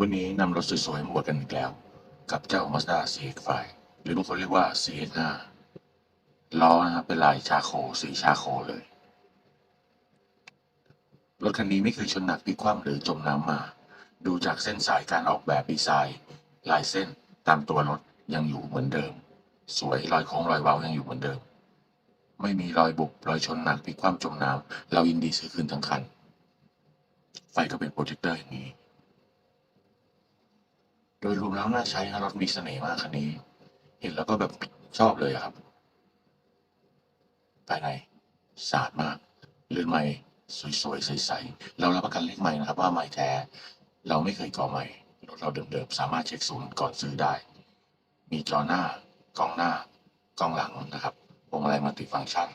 วันนี้นำรถสวยๆมาอวดกันอีกแล้ว กับเจ้า Mazda CX-5 หรือบางคนเรียกว่า CX-5 ล้อนะครับเป็นลายชาโคสีชาโคเลย รถคันนี้ไม่เคยชนหนักพลิกคว่ำหรือจมน้ำมา ดูจากเส้นสายการออกแบบดีไซน์ ลายเส้นตามตัวรถยังอยู่เหมือนเดิม สวยรอยโค้งรอยเว้ายังอยู่เหมือนเดิม ไม่มีรอยบุบรอยชนหนักพลิกคว่ำจมน้ำเรายินดีซื้อคืนทั้งคัน ไฟก็เป็นโปรเจคเตอร์อย่างนี้ โดยรวมแล้วน่าใช้ฮะรถมีเสน่ห์มากคันนี้ เห็นแล้วก็แบบชอบเลยครับ ภายในสะอาดมากเลื่นไม้สวยๆใสๆเรารับประกันเลขไม้นะครับ ว่าไม้แท้ เราไม่เคยก่อไม้รถเราเดิมๆสามารถเช็คศูนย์ก่อนซื้อได้ มีจอหน้ากล้องหน้ากล้องหลังนะครับพวงมาลัยมัลติฟังก์ชัน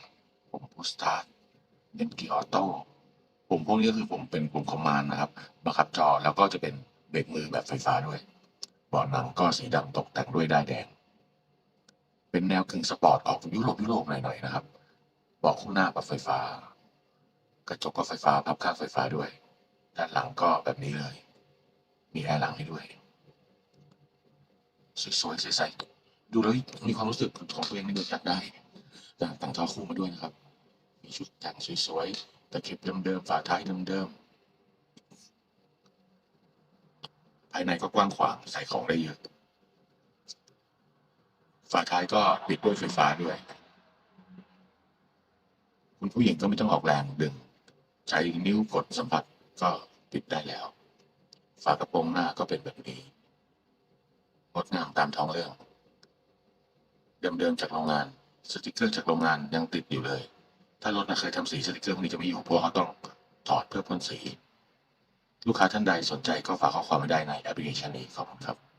ปุ่มพุชสตาร์ทเป็นเกียร์ออโต้ปุ่มพวกนี้ก็คือปุ่มเป็นปุ่มคอมมานด์นะครับบังคับจอแล้วก็จะเป็นเบรกมือแบบไฟฟ้าด้วย เบาะหนังก็สีดำตกแต่งด้วยด้ายแดง เป็นแนวกึ่งสปอร์ตออกยุโรปยุโรปหน่อยๆนะครับเบาะคู่หน้าปรับไฟฟ้า กระจกก็ไฟฟ้าพับข้างไฟฟ้าด้วย ด้านหลังก็แบบนี้เลย มีแอร์หลังให้ด้วยสวยๆใสๆดูแล้วมีความรู้สึกของตัวเองในเดืออยากได้แต่งตั้งท่อคู่มาด้วยนะครับ มีชุดแต่งสวยๆตะเข็บเดิมๆฝาท้ายเดิมๆ ภายในก็กว้างขวางใส่ของได้เยอะ ฝาท้ายก็ปิดด้วยไฟฟ้าด้วย คุณผู้หญิงก็ไม่ต้องออกแรงดึง ใช้นิ้วกดสัมผัสก็ปิดได้แล้ว ฝากระโปรงหน้าก็เป็นแบบนี้งดงามตามท้องเรื่อง เดิมๆจากโรงงาน สติกเกอร์จากโรงงานยังติดอยู่เลย ถ้ารถนะเคยทำสีสติกเกอร์พวกนี้จะไม่อยู่เพราะเขาต้องถอดเพื่อพ่นสี ลูกค้าท่านใดสนใจก็ฝากข้อความมาได้ในแอปพลิเคชันนี้ขอบคุณครับ